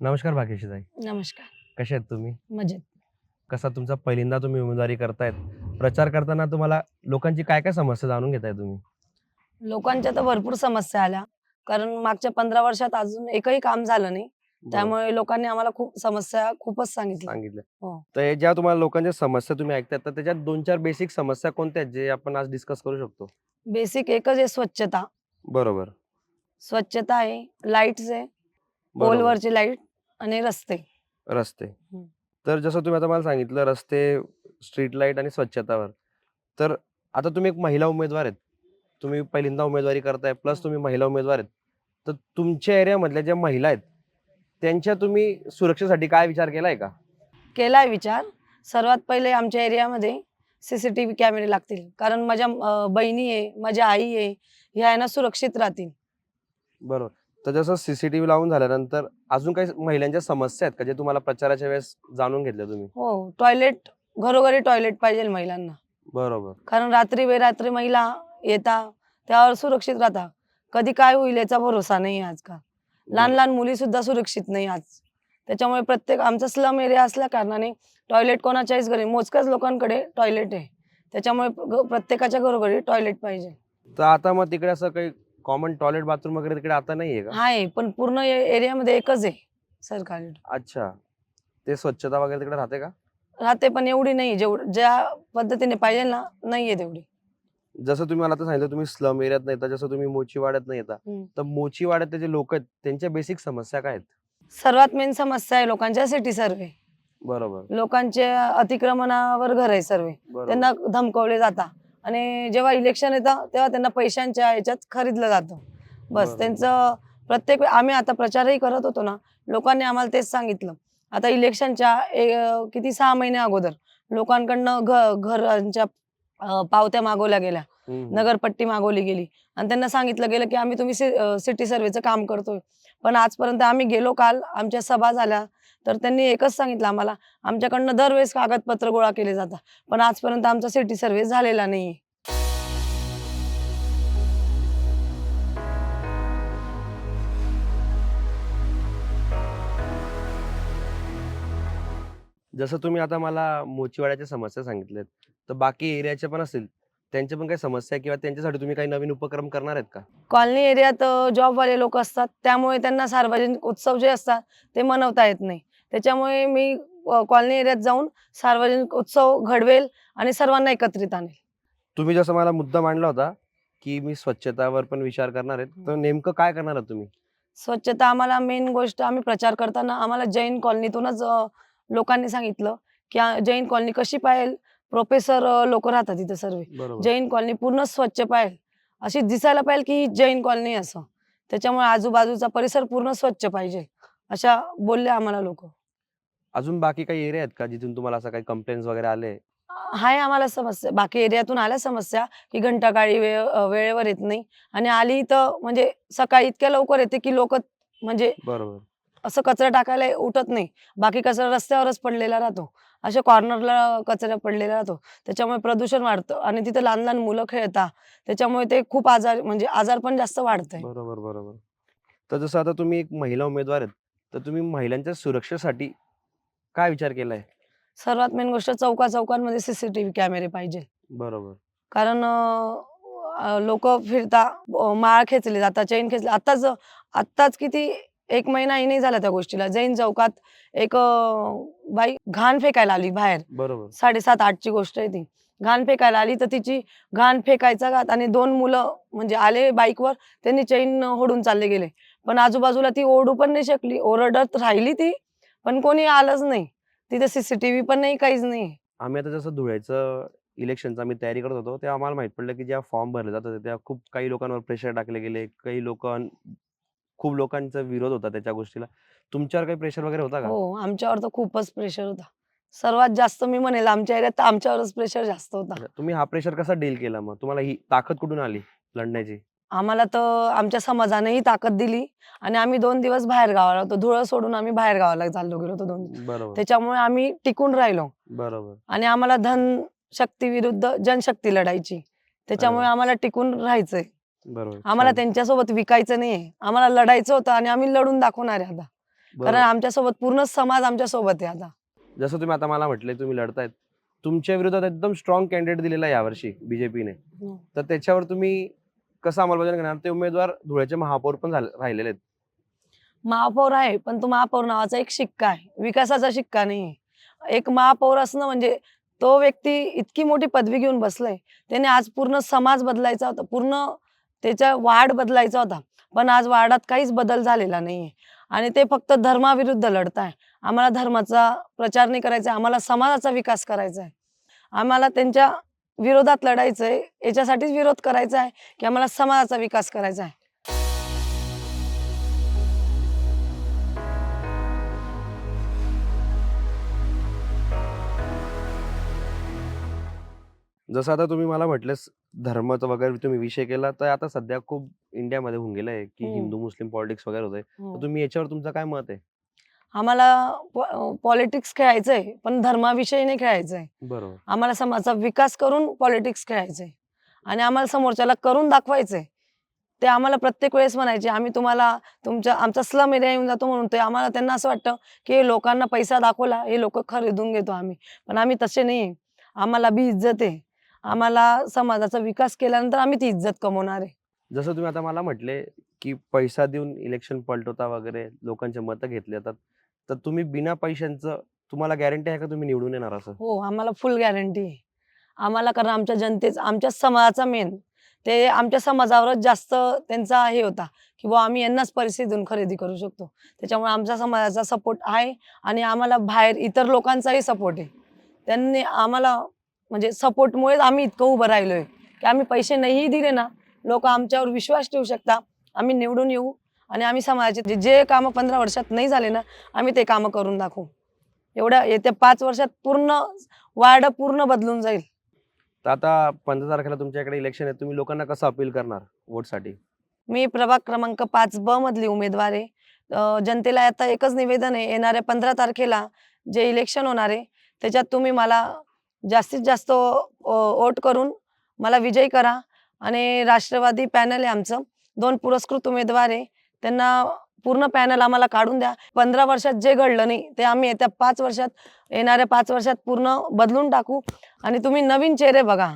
नमस्कार भाग्यश्रीताई. नमस्कार. कसे आहेत तुम्ही? मजेत. कसा तुमचा पहिल्यांदा तुम्ही उमेदवारी करतायत? प्रचार करताना तुम्हाला लोकांची काय काय समस्या जाणून घेताय तुम्ही? लोकांच्या तर भरपूर समस्या आल्या. कारण मागच्या पंधरा वर्षात अजून एकही काम झालं नाही. त्यामुळे लोकांनी आम्हाला खूप समस्या खूपच सांगितल्या सांगितलं. हो. तर ज्या तुम्हाला लोकांच्या समस्या तुम्ही ऐकताय तर त्याच्यात दोन चार बेसिक समस्या कोणत्या आहेत जे आपण आज डिस्कस करू शकतो? बेसिक एकच आहे स्वच्छता. बरोबर. स्वच्छता आहे लाईट्स आहे. बरोबर. पोलवरची लाइट आणि रस्ते. रस्ते. हम्म. तर जसं तुम्ही आता मला सांगितलं रस्ते स्ट्रीट लाइट आणि स्वच्छतावर. तर आता तुम्ही एक महिला उमेदवार आहेत. तुम्ही पहिल्यांदा उमेदवारी करताय प्लस. तुम्ही महिला उमेदवार आहेत. तर तुमच्या एरियामधल्या ज्या महिला आहेत त्यांच्या तुम्ही सुरक्षेसाठी काय विचार केलाय का? केलाय विचार. सर्वात पहिले आमच्या एरियामध्ये सीसीटीव्ही कॅमेरे लागतील. कारण माझ्या अं, बहिणी आहे माझ्या आई आहे ह्या आहे ना सुरक्षित राहतील. बरोबर. तर जसं सीसीटीव्ही लावून झाल्यानंतर अजून काही महिलांच्या समस्या आहेत का जे तुम्हाला प्रचाराच्या वेळेस जाणून घेतल्या तुम्ही? हो टॉयलेट घरोघरी टॉयलेट पाहिजे महिलांना. बरोबर. कारण रात्री बेरात्री महिला येता त्यावर सुरक्षित राहता. कधी काय होईल याचा भरोसा नाही आजकाल. लहान लहान मुली सुद्धा सुरक्षित नाही आज. त्याच्यामुळे प्रत्येक आमचा स्लम एरिया असल्या कारणाने टॉयलेट कोणाच्याच घरी मोजक्याच लोकांकडे टॉयलेट आहे. त्याच्यामुळे प्रत्येकाच्या घरोघरी टॉयलेट पाहिजे. तर आता मग तिकडे असं काही कॉमन टॉयलेट बाथरूम वगैरे तिकडे आता नाहीये का? आहे पण पूर्ण एरियामध्ये एकच आहे सरकारी. अच्छा. ते स्वच्छता वगैरे तिकडे राहते का? राहते पण एवढी नाही जेवढ ज्या पद्धतीने पाहिजे ना नाहीये तेवढी. जसं तुम्ही मला आता सांगितलं तुम्ही स्लम एरियात नाही येता जसं तुम्ही मोचीवाड्यात नाही येता हम्म. तर मोचीवाड्यात जे लोक आहेत त्यांच्या बेसिक समस्या काय आहेत? सर्वात मेन समस्या आहे लोकांच्या सिटी सर्वे बरोबर. लोकांच्या अतिक्रमणावर घर आहे सर्वे बरोबर. त्यांना धमकवले जातात आणि जेव्हा इलेक्शन येतं तेव्हा त्यांना पैशांच्या ह्याच्यात खरीदलं जातं. बस. त्यांचं प्रत्येक आम्ही आता प्रचारही करत होतो ना लोकांनी आम्हाला तेच सांगितलं. आता इलेक्शनच्या किती सहा महिन्या अगोदर लोकांकडनं घ घरांच्या पावत्या मागवल्या गेल्या. नगरपट्टी मागवली गेली. आणि त्यांना सांगितलं गेलं की आम्ही तुम्ही सिटी सर्वेचं काम करतोय. पण आजपर्यंत आम्ही गेलो काल आमच्या सभा झाल्या. तर त्यांनी एकच सांगितलं आम्हाला आमच्याकडनं दरवेळेस कागदपत्र गोळा केले जातात पण आजपर्यंत आमचा सिटी सर्व्हे झालेला नाहीये. जसं तुम्ही आता मला मोचीवाड्याच्या समस्या सांगितल्यात तर बाकी एरियाच्या पण असतील त्यांच्या पण काही समस्या किंवा त्यांच्यासाठी तुम्ही काही नवीन उपक्रम करणार आहेत का? कॉलनी एरियात जॉबवाले लोक असतात त्यामुळे त्यांना सार्वजनिक उत्सव जे असतात ते मनवता येत नाही. त्याच्यामुळे मी कॉलनी एरियात जाऊन सार्वजनिक उत्सव घडवेल आणि सर्वांना एकत्रित आणेल. तुम्ही जसं मला मुद्दा मांडला होता की मी स्वच्छतावर पण विचार करणार आहेत तर नेमकं काय करणार आहात तुम्ही? स्वच्छता आम्हाला मेन गोष्ट आम्ही प्रचार करताना आम्हाला जैन कॉलनीतूनच लोकांनी सांगितलं की जैन कॉलनी कशी पाहिजे प्रोफेसर लोक राहतात तिथे सर्व. जैन कॉलनी पूर्ण स्वच्छ पाहिजे अशी दिसायला पाहिजे की ही जैन कॉलनी आहे असं. त्याच्यामुळे आजूबाजूचा परिसर पूर्ण स्वच्छ पाहिजे अशा बोलले आम्हाला लोक. अजून बाकी काही एरिया आहेत का जिथून तुम्हाला असं काही कंप्लेंट्स वगैरे आले हाय आम्हाला समस्या बाकी एरियातून आल्या समस्या की घंटागाडी वेळ वेळेवर येत नाही. आणि आली तर म्हणजे सकाळी इतक्या लवकर येते की लोक म्हणजे बरोबर. असं कचरा टाकायला उठत नाही. बाकी कचरा रस्त्यावरच पडलेला राहतो. अशा कॉर्नरला कचरा पडलेला राहतो. त्याच्यामुळे प्रदूषण वाढतं आणि तिथे लहान लहान मुलं खेळतात. त्याच्यामुळे ते खूप आजार म्हणजे आजार पण जास्त वाढतंय. बरोबर बरोबर. तर जसं आता तुम्ही एक महिला उमेदवार आहेत तर तुम्ही महिलांच्या सुरक्षेसाठी काय विचार केलाय? सर्वात मेन गोष्ट चौका चौकांमध्ये सीसीटीव्ही कॅमेरे पाहिजे. बरोबर. कारण लोक फिरता माळ खेचले जातात चैन खेचले आत्ताच आत्ताच किती एक महिनाही नाही झाला त्या गोष्टीला. जैन चौकात एक बाई घाण फेकायला आली बाहेर. बरोबर. साडेसात आठची गोष्ट आहे ती. घाण फेकायला आली तर तिची घाण फेकायचा घात आणि दोन मुलं म्हणजे आले बाईकवर त्यांनी चैन ओढून चालले गेले. पण आजूबाजूला ती ओढू पण नाही शकली ओरडत राहिली ती पण कोणी आलंच नाही. तिथे सीसीटीव्ही पण नाही काहीच नाही. आम्ही आता जसं धुळ्याचं इलेक्शनचं आम्ही तयारी करत होतो तेव्हा आम्हाला माहीत पडलं की ज्या फॉर्म भरले जात होते त्या खूप काही लोकांवर प्रेशर टाकले गेले काही लोक खूप लोकांचा विरोध होता त्याच्या गोष्टीला. तुमच्यावर काही प्रेशर वगैरे होता का? हो आमच्यावर तर खूपच प्रेशर होता. सर्वात जास्त मी म्हणेल आमच्या एरियात तर आमच्यावरच प्रेशर जास्त होता. तुम्ही हा प्रेशर कसा डील केला मग? तुम्हाला ही ताकद कुठून आली लढण्याची? आम्हाला तर आमच्या समाजानेही ताकद दिली आणि आम्ही दोन दिवस बाहेर गावाला होतो. धुळं सोडून आम्ही बाहेर गावाला चाललो गेलो होतो दोन. बरोबर. त्याच्यामुळे आम्ही टिकून राहिलो. बरोबर. आणि आम्हाला धन शक्ती विरुद्ध जनशक्ती लढायची. त्याच्यामुळे. आम्हाला टिकून राहायचंय. बरोबर. आम्हाला छान. त्यांच्यासोबत विकायचं नाहीये. आम्हाला लढायचं होतं आणि आम्ही लढून दाखवणार आहे आता. कारण आमच्यासोबत पूर्ण समाज आमच्यासोबत आहे आता. जसं तुम्ही आता मला म्हटले तुम्ही लढतायत. तुमच्या विरोधात एकदम स्ट्रॉंग कॅन्डिडेट दिलेला आहे यावर्षी बीजेपीने हम्म. तर त्याच्यावर तुम्ही कसं अंमलबजावणी करणार? ते उमेदवार धुळ्याचे महापौर पण झाले राहिलेले आहेत. महापौर आहे पण तो महापौर नावाचा एक शिक्का आहे. विकासाचा शिक्का नाही. एक महापौर असणं म्हणजे तो व्यक्ती इतकी मोठी पदवी घेऊन बसलाय. त्याने आज पूर्ण समाज बदलायचा होता पूर्ण त्याच्या वार्ड बदलायचा होता. पण आज वार्डात काहीच बदल झालेला नाहीये. आणि ते फक्त धर्माविरुद्ध लढताय. आम्हाला धर्माचा प्रचार नाही करायचा आम्हाला समाजाचा विकास करायचा आहे. आम्हाला त्यांच्या विरोधात लढायचंय याच्यासाठीच विरोध करायचा आहे की आम्हाला समाजाचा विकास करायचा आहे जसं आता तुम्ही मला म्हटलेस धर्माचा वगैरे तुम्ही विषय केला तर आता सध्या खूप इंडियामध्ये होऊन गेलंय की हम्म. हिंदू मुस्लिम पॉलिटिक्स वगैरे होतंय हो. तर तुम्ही याच्यावर तुमचं काय मत आहे आम्हाला पॉलिटिक्स खेळायचंय पण धर्माविषयी नाही खेळायचंय. बरोबर. आम्हाला समाजाचा विकास करून पॉलिटिक्स खेळायचंय. आणि आम्हाला समोरच्याला करून दाखवायचंय. ते आम्हाला प्रत्येक वेळेस म्हणायचे आम्ही तुम्हाला तुमच्या आमचा स्लम एरिया येऊन जातो म्हणून. ते आम्हाला त्यांना असं वाटतं की लोकांना पैसा दाखवला हे लोक खरेदून घेतो आम्ही. पण आम्ही तसे नाही आम्हाला बी इज्जत आहे. आम्हाला समाजाचा विकास केल्यानंतर आम्ही ती इज्जत कमवणार आहे. जसं तुम्ही आता मला म्हटले की पैसा देऊन इलेक्शन पलटवता वगैरे लोकांचे मतं घेतले जातात. तर तुम्ही बिना पैशांचं तुम्हाला गॅरंटी आहे का तुम्ही निवडून येणार असं? हो आम्हाला फुल गॅरंटी आहे. आम्हाला कारण आमच्या जनतेचा आमच्या समाजाचा मेन ते आमच्या समाजावरच जास्त त्यांचा हे होता की बुवा आम्ही यांनाच परिस्थिती देऊन खरेदी करू शकतो. त्याच्यामुळे आमच्या समाजाचा सपोर्ट आहे आणि आम्हाला बाहेर इतर लोकांचाही सपोर्ट आहे. त्यांनी आम्हाला म्हणजे सपोर्टमुळेच आम्ही इतकं उभं राहिलोय की आम्ही पैसे नाही दिले ना लोक आमच्यावर विश्वास ठेवू शकता. आम्ही निवडून येऊ. आणि आम्ही समाजाचे जे- जे कामं पंधरा वर्षात नाही झाले ना आम्ही ते कामं करून दाखवू. एवढ्या येत्या पाच वर्षात पूर्ण वार्ड पूर्ण बदलून जाईल. तर आता पंधरा तारखेला तुमच्याकडे इलेक्शन आहे तुम्ही लोकांना कसं अपील करणार वोटसाठी मी प्रभाग क्रमांक पाच ब मधली उमेदवार आहे. जनतेला आता एकच निवेदन आहे येणाऱ्या पंधरा तारखेला जे इलेक्शन होणार आहे त्याच्यात तुम्ही मला जास्तीत जास्त वोट करून मला विजयी करा. आणि राष्ट्रवादी पॅनल आहे आमचं. दोन पुरस्कृत उमेदवार आहे. त्यांना पूर्ण पॅनल आम्हाला काढून द्या. पंधरा वर्षात जे घडलं नाही ते आम्ही येत्या पाच वर्षात येणाऱ्या पाच वर्षात पूर्ण बदलून टाकू. आणि तुम्ही नवीन चेहरे बघा.